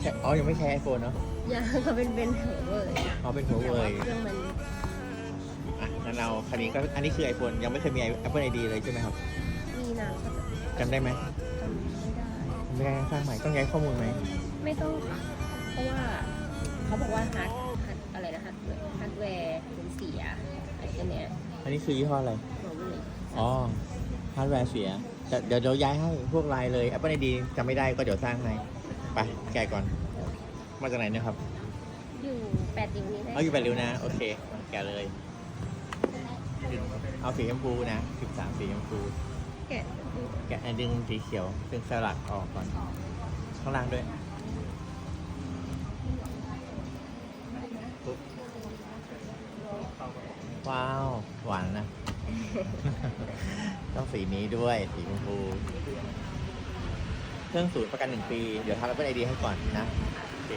แค่อ๋อ ยังไม่แค่ไอโฟนเนาะยังเขาเป็นเป็นหัวเว่ยอ๋อเป็นหัวแต่เว่ว่ายเครื่องมันอะงั้นเราคันนี้ก็อันนี้คือ iPhone ยังไม่เคยมี Apple ID เลยใช่ไหมครับมีนานก็จำได้ไหมจำไม่ได้ ไม่ได้สร้างใหม่ต้องย้ายข้อมูลไหมไม่ต้องค่ะ เพราะว่าเขาบอกว่าฮาร์ดฮาร์ดอะไรนะฮาร์ดแวร์ฮาร์ดแวร์มันเสียไอ้เนี้ยอันนี้คือยี่ห้ออะไร หัวเว่ยอ๋อฮาร์ดแวร์เสียแต่เดี๋ยวเดี๋ยวย้ายให้พวกไลน์เลย Apple ID จำไม่ได้ก็เดี๋ยวสร้างให้ ไปแกะก่อน มาจากไหนเนี่ยครับ อยู่แปดนิ้วนี้ได้เอาอยู่แปดริ้วนะ โอเคมาแกะเลย เอาสีชมพูนะ13สีชมพู แกะแกะอันดึงสีเขียวดึงสลักออกก่อน ข้างล่างด้วยปุ๊บว้าว หวานนะ ต้องสีนี้ด้วย สีชมพู เครื่องศูนย์ประกันหนึ่งปี เดี๋ยวทำเป็นไอเดียให้ก่อนนะโอเค